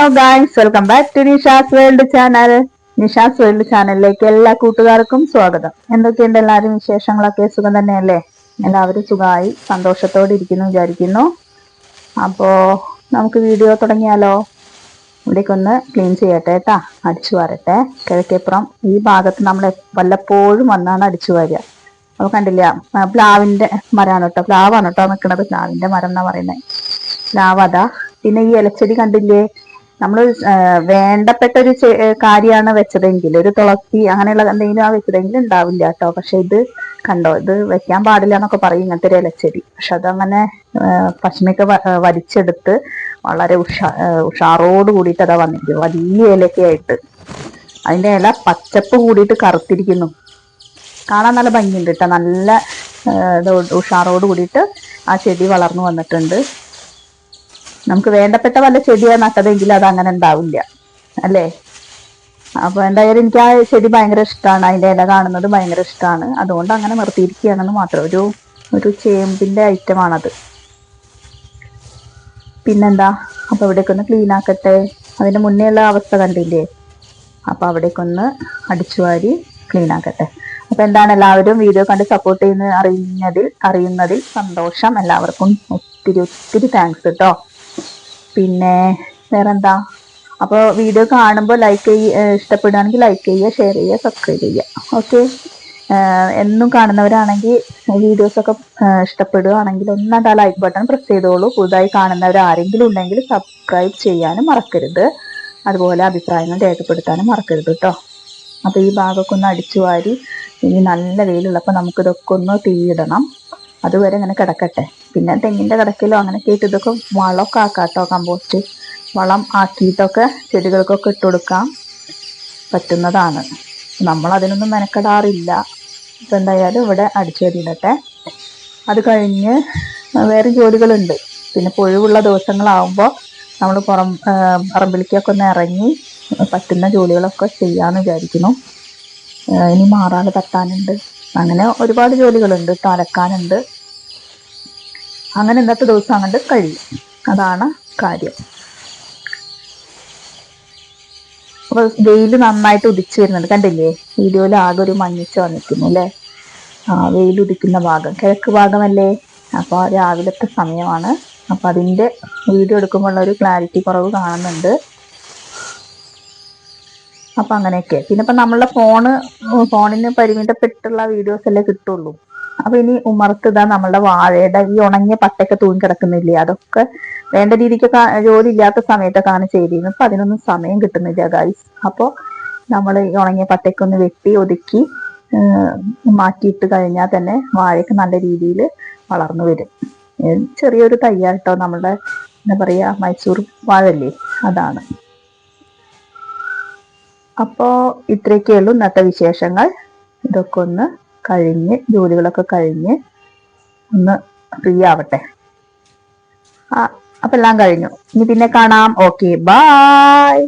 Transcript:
Hello guys welcome back to Nisha's world channel Nisha's world ചാനലിലേക്ക് എല്ലാ കൂട്ടുകാർക്കും സ്വാഗതം. എന്തൊക്കെയുണ്ട് എല്ലാവരും വിശേഷങ്ങളൊക്കെ? സുഖം തന്നെയല്ലേ? എല്ലാവരും സുഖമായി സന്തോഷത്തോടെ ഇരിക്കുന്നു വിചാരിക്കുന്നു. അപ്പോ നമുക്ക് വീഡിയോ തുടങ്ങിയാലോ? ഇവിടേക്കൊന്ന് ക്ലീൻ ചെയ്യട്ടെ കേട്ടാ. അടിച്ചു വരട്ടെ. കിഴക്കേപ്പുറം ഈ ഭാഗത്ത് നമ്മൾ വല്ലപ്പോഴും വന്നാണ് അടിച്ചു വരിക. അപ്പൊ കണ്ടില്ല? പ്ലാവിന്റെ മരമാണ് കേട്ടോ. പ്ലാവാണ് കേട്ടോ നിൽക്കുന്നത്. പ്ലാവിന്റെ മരം എന്നാ പറയുന്നത് പ്ലാവ് അതാ. പിന്നെ ഈ ഇലച്ചെടി കണ്ടില്ലേ? നമ്മൾ വേണ്ടപ്പെട്ട ഒരു കാര്യമാണ് വെച്ചതെങ്കിൽ ഒരു തുളസി അങ്ങനെയുള്ള എന്തെങ്കിലും ആ വെച്ചതെങ്കിൽ ഉണ്ടാവില്ല കേട്ടോ. പക്ഷെ ഇത് കണ്ടോ ഇത് വെക്കാൻ പാടില്ല എന്നൊക്കെ പറയും ഇങ്ങനത്തെ ഒരു ഇലച്ചെടി. പക്ഷെ അതങ്ങനെ പശുമൊക്കെ വലിച്ചെടുത്ത് വളരെ ഉഷാ ഉഷാറോട് കൂടിയിട്ട് അതാ വന്നിരിക്കും വലിയ ഇലയൊക്കെ ആയിട്ട്. അതിന്റെ ഇല പച്ചപ്പ് കൂടിയിട്ട് കറുത്തിരിക്കുന്നു. കാണാൻ നല്ല ഭംഗിയുണ്ട് കേട്ടോ. നല്ല ഉഷാറോട് കൂടിയിട്ട് ആ ചെടി വളർന്നു വന്നിട്ടുണ്ട്. നമുക്ക് വേണ്ടപ്പെട്ട വല്ല ചെടിയാണ് നട്ടതെങ്കിൽ അത് അങ്ങനെ ഉണ്ടാവില്ല. അല്ലേ? അപ്പൊ എന്തായാലും എനിക്ക് ആ ചെടി ഭയങ്കര ഇഷ്ടമാണ് അതിന്റെ ഇല കാണുന്നത് ഭയങ്കര ഇഷ്ടമാണ് അതുകൊണ്ട് അങ്ങനെ നിർത്തിയിരിക്കുകയാണെന്ന് മാത്രം. ഒരു ഒരു ചേമ്പിന്റെ ഐറ്റമാണത്. പിന്നെന്താ? അപ്പൊ ഇവിടേക്കൊന്ന് ക്ലീൻ ആക്കട്ടെ. അതിന് മുന്നേ ഉള്ള അവസ്ഥ കണ്ടില്ലേ? അപ്പൊ അവിടേക്കൊന്ന് അടിച്ചുവാരി ക്ലീൻ ആക്കട്ടെ. അപ്പൊ എന്താണ്? എല്ലാവരും വീഡിയോ കണ്ട് സപ്പോർട്ട് ചെയ്യുന്ന അറിയുന്നതിൽ അറിയുന്നതിൽ സന്തോഷം. എല്ലാവർക്കും ഒത്തിരി ഒത്തിരി താങ്ക്സ് കേട്ടോ പിന്നെ വേറെന്താ? അപ്പോൾ വീഡിയോ കാണുമ്പോൾ ലൈക്ക് ചെയ്യുക ഇഷ്ടപ്പെടുകയാണെങ്കിൽ ലൈക്ക് ചെയ്യുക ഷെയർ ചെയ്യുക സബ്സ്ക്രൈബ് ചെയ്യുക. ഓക്കെ എന്നും കാണുന്നവരാണെങ്കിൽ വീഡിയോസൊക്കെ ഇഷ്ടപ്പെടുകയാണെങ്കിൽ ഒന്നാണ്ട് ആ ലൈക്ക് ബട്ടൺ പ്രസ് ചെയ്തോളൂ. പുതുതായി കാണുന്നവർ ആരെങ്കിലും ഉണ്ടെങ്കിൽ സബ്സ്ക്രൈബ് ചെയ്യാനും മറക്കരുത്. അതുപോലെ അഭിപ്രായങ്ങൾ രേഖപ്പെടുത്താനും മറക്കരുത് കേട്ടോ അപ്പോൾ ഈ ഭാഗമൊക്കെ ഒന്ന് അടിച്ചു വാരി ഇനി നല്ല വെയിലുള്ളപ്പോൾ നമുക്കിതൊക്കെ ഒന്ന് തീയിടണം. അതുവരെ ഇങ്ങനെ കിടക്കട്ടെ. പിന്നെ തെങ്ങിന്റെ കിടക്കിലോ അങ്ങനെയൊക്കെ ആയിട്ട് ഇതൊക്കെ വളമൊക്കെ ആക്കാം കേട്ടോ കമ്പോസ്റ്റ് വളം ആക്കിയിട്ടൊക്കെ ചെടികൾക്കൊക്കെ ഇട്ട് കൊടുക്കാം പറ്റുന്നതാണ്. നമ്മൾ അതിനൊന്നും മെനക്കെടാറില്ല. ഇപ്പം എന്തായാലും ഇവിടെ അടിച്ചു വരിടട്ടെ അത് കഴിഞ്ഞ് വേറെ ജോലികളുണ്ട്. പിന്നെ പൊഴിവുള്ള ദിവസങ്ങളാവുമ്പോൾ നമ്മൾ പുറം പറമ്പിലേക്കൊക്കെ ഒന്ന് ഇറങ്ങി പറ്റുന്ന ജോലികളൊക്കെ ചെയ്യാമെന്ന് വിചാരിക്കുന്നു. ഇനി മാറാതെ തട്ടാനുണ്ട്. അങ്ങനെ ഒരുപാട് ജോലികളുണ്ട് ട്ടോ. അലക്കാനുണ്ട് അങ്ങനെ ഇന്നത്തെ ദിവസം അങ്ങോട്ട് കഴിയും. അതാണ് കാര്യം. അപ്പൊ വെയിൽ നന്നായിട്ട് ഉദിച്ചു വരുന്നുണ്ട് കണ്ടില്ലേ? വീഡിയോയിൽ ആകെ ഒരു മഞ്ഞിച്ച് വന്നിരിക്കുന്നു അല്ലേ? ആ വെയിൽ ഉദിക്കുന്ന ഭാഗം. കിഴക്ക് ഭാഗമല്ലേ? അപ്പൊ രാവിലത്തെ സമയമാണ്. അപ്പോൾ അതിന്റെ വീഡിയോ എടുക്കുമ്പോൾ ഒരു ക്ലാരിറ്റി കുറവ് കാണുന്നുണ്ട്. അപ്പൊ അങ്ങനെയൊക്കെ. പിന്നെ ഇപ്പൊ നമ്മളുടെ ഫോണ് ഫോണിന് പരിമിതപ്പെട്ടുള്ള വീഡിയോസ് അല്ലേ കിട്ടുള്ളൂ. അപ്പൊ ഇനി ഉമർത്ത് ഇതാ നമ്മളുടെ വാഴയുടെ ഈ ഉണങ്ങിയ പട്ടയൊക്കെ തൂങ്ങി കിടക്കുന്നില്ലേ? അതൊക്കെ വേണ്ട രീതിക്കൊക്കെ ജോലി ഇല്ലാത്ത സമയത്തൊക്കെയാണ് ചെയ്തിരുന്നത്. അപ്പൊ അതിനൊന്നും സമയം കിട്ടുന്നില്ല ഗൈസ് അപ്പൊ നമ്മൾ ഈ ഉണങ്ങിയ പട്ടയൊക്കെ ഒന്ന് വെട്ടി ഒതുക്കി മാറ്റിയിട്ട് കഴിഞ്ഞാൽ തന്നെ വാഴയ്ക്ക് നല്ല രീതിയിൽ വളർന്നു വരും. ചെറിയൊരു തയ്യാട്ടോ നമ്മളുടെ എന്താ പറയാ മൈസൂർ വാഴല്ലേ അതാണ്. അപ്പോ ഇത്രയൊക്കെ ഉള്ളൂ ഇന്നത്തെ വിശേഷങ്ങൾ. ഇതൊക്കെ ഒന്ന് കഴിഞ്ഞ് ജോലികളൊക്കെ കഴിഞ്ഞ് ഒന്ന് ഫ്രീ ആവട്ടെ. ആ അപ്പം എല്ലാം കഴിഞ്ഞു. ഇനി പിന്നെ കാണാം. Okay bye